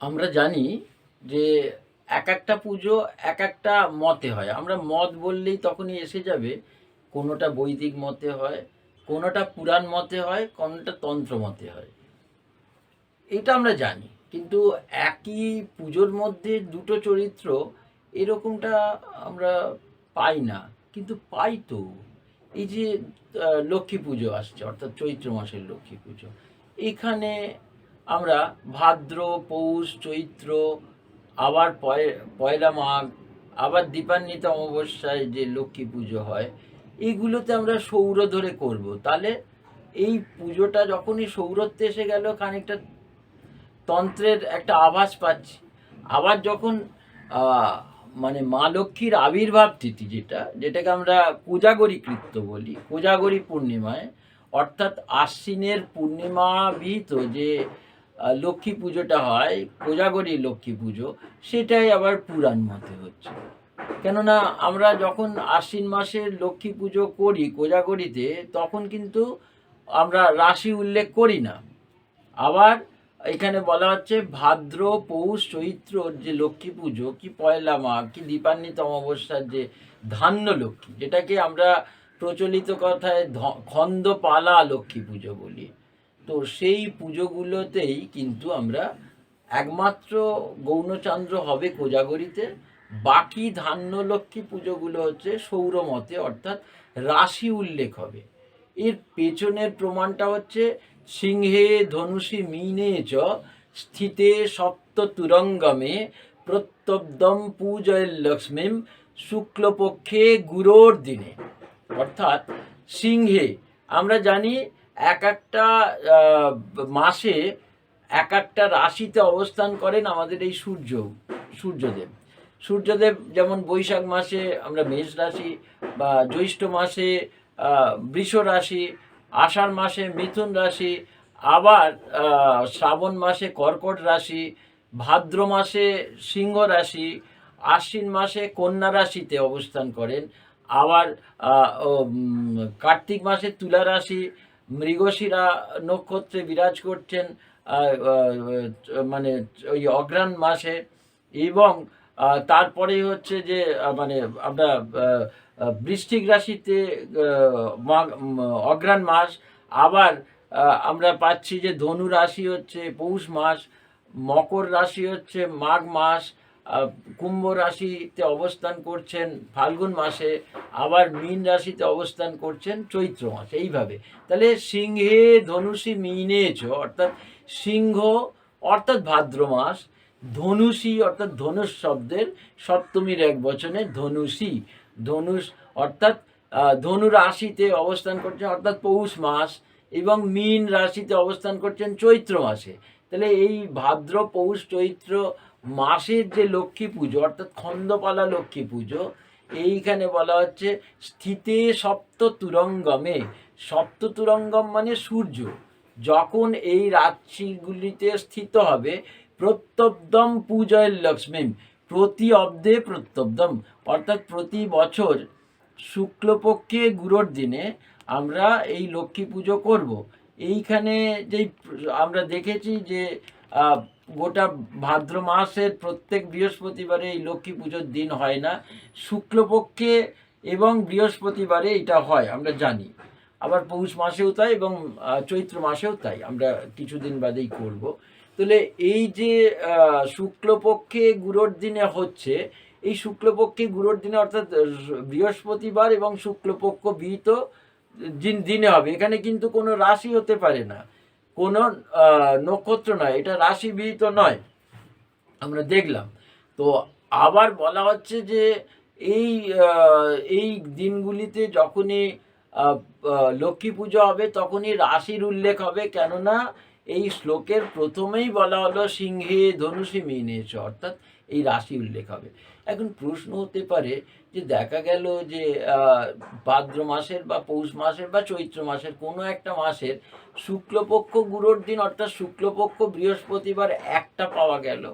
আমরা জানি যে এক একটা পুজো এক একটা মতে হয়। আমরা মত বললেই তখনই এসে যাবে কোনোটা বৈদিক মতে হয়, কোনোটা পুরাণ মতে হয়, কোনোটা তন্ত্র মতে হয়। এটা আমরা জানি, কিন্তু একই পুজোর মধ্যে দুটো চরিত্র এরকমটা আমরা পাই না। কিন্তু পাই তো। এই যে লক্ষ্মী পুজো আসছে, অর্থাৎ চৈত্র মাসের লক্ষ্মী পুজো। এখানে আমরা ভাদ্র, পৌষ, চৈত্র, আবার পয়- পয়লা মাঘ, আবার দীপান্বিত অমাবস্যায় যে লক্ষ্মী পুজো হয় এইগুলোতে আমরা সৌর ধরে করব। তাহলে এই পুজোটা যখনই সৌরত্বে এসে গেল, খানিকটা তন্ত্রের একটা আভাস পাচ্ছি। আবার যখন মানে মা লক্ষ্মীর আবির্ভাব তিথি যেটা, যেটাকে আমরা কোজাগরী কৃত্য বলি, কোজাগরী পূর্ণিমায়, অর্থাৎ আশ্বিনের পূর্ণিমা বিহিত যে লক্ষ্মী পুজোটা হয়, কোজাগরী লক্ষ্মী পুজো, সেটাই আবার পুরাণ মতে হচ্ছে। কেননা আমরা যখন আশ্বিন মাসের লক্ষ্মী পুজো করি কোজাগরীতে, তখন কিন্তু আমরা রাশি উল্লেখ করি না। আবার এখানে বলা হচ্ছে ভাদ্র, পৌষ, চৈত্র যে লক্ষ্মী পুজো, কি পয়লা মাঘ, কি দীপান্বিত অমাবস্যার যে ধান্য লক্ষ্মী, যেটাকে আমরা প্রচলিত কথায় খন্দপালা লক্ষ্মী পুজো বলি। তো সেই পুজোগুলোতেই কিন্তু আমরা একমাত্র গৌণচন্দ্র হবে কোজাগরীতে। বাকি ধান্যলক্ষ্মী পুজোগুলো হচ্ছে সৌরমতে, অর্থাৎ রাশি উল্লেখ হবে। এর পেছনের প্রমাণটা হচ্ছে সিংহে ধনুষি মিনে চ স্থিতে সপ্ত তুরঙ্গমে প্রত্যব্দম পূজয়ের লক্ষ্মীম শুক্লপক্ষে গুরোর দিনে অর্থাৎ সিংহে, আমরা জানি এক একটা মাসে এক একটা রাশিতে অবস্থান করেন আমাদের এই সূর্য, সূর্যদেব। সূর্যদেব যেমন বৈশাখ মাসে আমরা মেষ রাশি বা জ্যৈষ্ঠ মাসে বৃষ রাশি, আষাঢ় মাসে মিথুন রাশি, আবার শ্রাবণ মাসে কর্কট রাশি, ভাদ্র মাসে সিংহ রাশি, আশ্বিন মাসে কন্যা রাশিতে অবস্থান করেন। আবার কার্তিক মাসে তুলা রাশি মৃগশিরা নক্ষত্রে বিরাজ করছেন মানে ওই অগ্রাণ মাসে এবং তারপরে হচ্ছে যে মানে আমরা আহ, রাশিতে অগ্রাণ মাস আবার আমরা পাচ্ছি যে ধনু রাশি হচ্ছে পৌষ মাস মকর রাশি হচ্ছে মাঘ মাস কুম্ভ রাশিতে অবস্থান করছেন, ফাল্গুন মাসে আবার মীন রাশিতে অবস্থান করছেন, চৈত্র মাসে, এইভাবে। তাহলে সিংহে ধনুষী মিনেছ অর্থাৎ সিংহ, অর্থাৎ ভাদ্র মাস, ধনুষী, অর্থাৎ ধনুষ শব্দের সপ্তমীর এক বচনে ধনুষী, ধনুষ, অর্থাৎ ধনু রাশিতে অবস্থান করছেন, অর্থাৎ পৌষ মাস, এবং মীন রাশিতে অবস্থান করছেন চৈত্র মাসে। তাহলে এই ভাদ্র, পৌষ, চৈত্র মাসের যে লক্ষ্মী পুজো, অর্থাৎ খন্দপালা লক্ষ্মী পুজো, এইখানে বলা হচ্ছে স্থিতে সপ্ত তুরঙ্গমে সপ্ত তুরঙ্গম মানে সূর্য। যখন এই রাশিগুলিতে স্থিত হবে, প্রত্যব্দম পূজয়ের লক্ষ্মী প্রতি অব্দে প্রত্যব্দম। অর্থাৎ প্রতি বছর শুক্লপক্ষে গুরোর দিনে আমরা এই লক্ষ্মী পুজো করব। এইখানে যেই আমরা দেখেছি যে গোটা ভাদ্র মাসের প্রত্যেক বৃহস্পতিবারে এই লক্ষ্মী পুজোর দিন হয় না। শুক্লপক্ষে এবং বৃহস্পতিবারে এটা হয়, আমরা জানি। আবার পৌষ মাসেও তাই এবং চৈত্র মাসেও তাই, আমরা কিছুদিন বাদেই করব। তাহলে এই যে শুক্লপক্ষে গুরোর দিনে হচ্ছে, এই শুক্লপক্ষে গুরোর দিনে অর্থাৎ বৃহস্পতিবার এবং শুক্লপক্ষ বিহিত দিন- হবে। এখানে কিন্তু কোনো রাশি হতে পারে না। কোনো নক্ষত্র নয়, এটা রাশিবিহিত নয়। আমরা দেখলাম। তো আবার বলা হচ্ছে যে এই এই দিনগুলিতে যখনই লক্ষ্মী পুজো হবে, তখনই রাশির উল্লেখ হবে। কেননা এই শ্লোকের প্রথমেই বলা হলো, সিংহে ধনুষী মিনেছ অর্থাৎ এই রাশি উল্লেখ হবে। এখন প্রশ্ন হতে পারে যে দেখা গেল যে ভাদ্র মাসের বা পৌষ মাসের বা চৈত্র মাসের কোনো একটা মাসের শুক্লপক্ষ গুরোর দিন অর্থাৎ শুক্লপক্ষ বৃহস্পতিবার একটা পাওয়া গেল,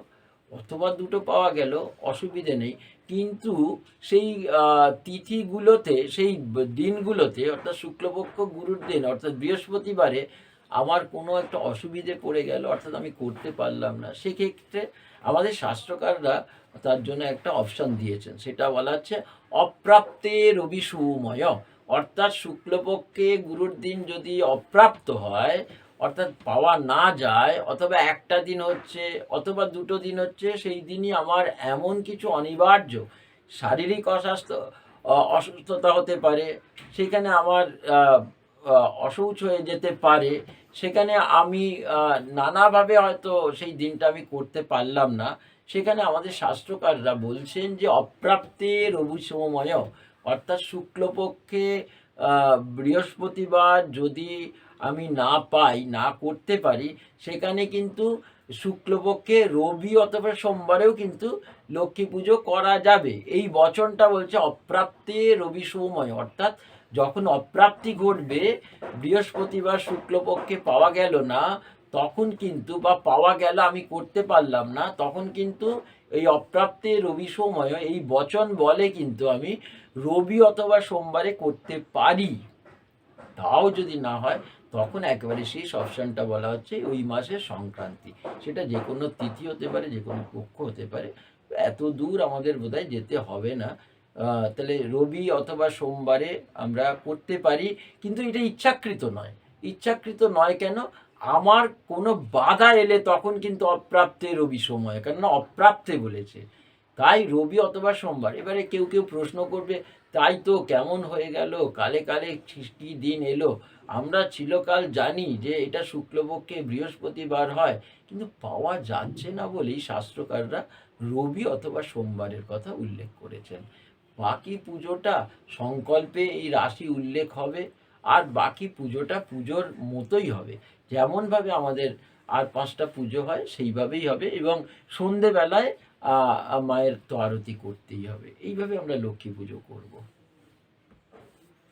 অথবা দুটো পাওয়া গেল, অসুবিধে নেই। কিন্তু সেই তিথিগুলোতে, সেই দিনগুলোতে অর্থাৎ শুক্লপক্ষ গুরুর দিন অর্থাৎ বৃহস্পতিবারে আমার কোনো একটা অসুবিধে পড়ে গেল, অর্থাৎ আমি করতে পারলাম না। সেক্ষেত্রে আমাদের শাস্ত্রকাররা তার জন্য একটা অপশন দিয়েছেন। সেটা বলা হচ্ছে, অপ্রাপ্তে রবি সুময়। অর্থাৎ শুক্লপক্ষে গুরুর দিন যদি অপ্রাপ্ত হয়, অর্থাৎ পাওয়া না যায়, অথবা একটা দিন হচ্ছে, অথবা দুটো দিন হচ্ছে, সেই দিনই আমার এমন কিছু অনিবার্য, শারীরিক অস্বাস্থ্য অসুস্থতা হতে পারে। সেখানে আমার অসৌচ হয়ে যেতে পারে, সেখানে আমি নানাভাবে হয়তো সেই দিনটা আমি করতে পারলাম না। সেখানে আমাদের শাস্ত্রকাররা বলছেন যে, অপ্রাপ্তে রবি সময় অর্থাৎ শুক্লপক্ষে বৃহস্পতিবার যদি আমি না পাই, না করতে পারি, সেখানে কিন্তু শুক্লপক্ষে রবি অথবা সোমবারেও কিন্তু লক্ষ্মী পুজো করা যাবে। এই বচনটা বলছে, অপ্রাপ্তে রবি সময় অর্থাৎ যখন অপ্রাপ্তি ঘটবে, বৃহস্পতিবার শুক্লপক্ষে পাওয়া গেল না, তখন কিন্তু বা পাওয়া গেল আমি করতে পারলাম না, তখন কিন্তু এই অপ্রাপ্তে রবি সময়, এই বচন বলে কিন্তু আমি রবি অথবা সোমবারে করতে পারি। তাও যদি না হয়, তখন একেবারে শেষ অপশানটা বলা হচ্ছে ওই মাসের সংক্রান্তি। সেটা যে কোনো তিথি হতে পারে, যে কোনো পক্ষ হতে পারে, এত দূর আমাদের বোধহয় যেতে হবে না। তাহলে রবি অথবা সোমবারে আমরা করতে পারি, কিন্তু এটা ইচ্ছাকৃত নয়। ইচ্ছাকৃত নয় কেন? আমার কোনো বাধা এলে তখন কিন্তু অপ্রাপ্তে রবি সময়, কেননা অপ্রাপ্তে বলেছে। তাই রবি অথবা সোমবার, এবারে কেউ কেউ প্রশ্ন করবে, তাই তো কেমন হয়ে গেল? কালে কালে কি দিন এলো? আমরা চিরকাল জানি যে এটা শুক্লপক্ষে বৃহস্পতিবার হয়, কিন্তু পাওয়া যাচ্ছে না বলেই শাস্ত্রকাররা রবি অথবা সোমবারের কথা উল্লেখ করেছেন। বাকি পুজোটা সংকল্পে এই রাশি উল্লেখ হবে, আর বাকি পুজোটা পুজোর মতোই হবে। যেমনভাবে আমাদের আর পাঁচটা পুজো হয়, সেইভাবেই হবে এবং সন্ধেবেলায় মায়ের তো আরতি করতেই হবে। এইভাবে আমরা লক্ষ্মী পুজো করব।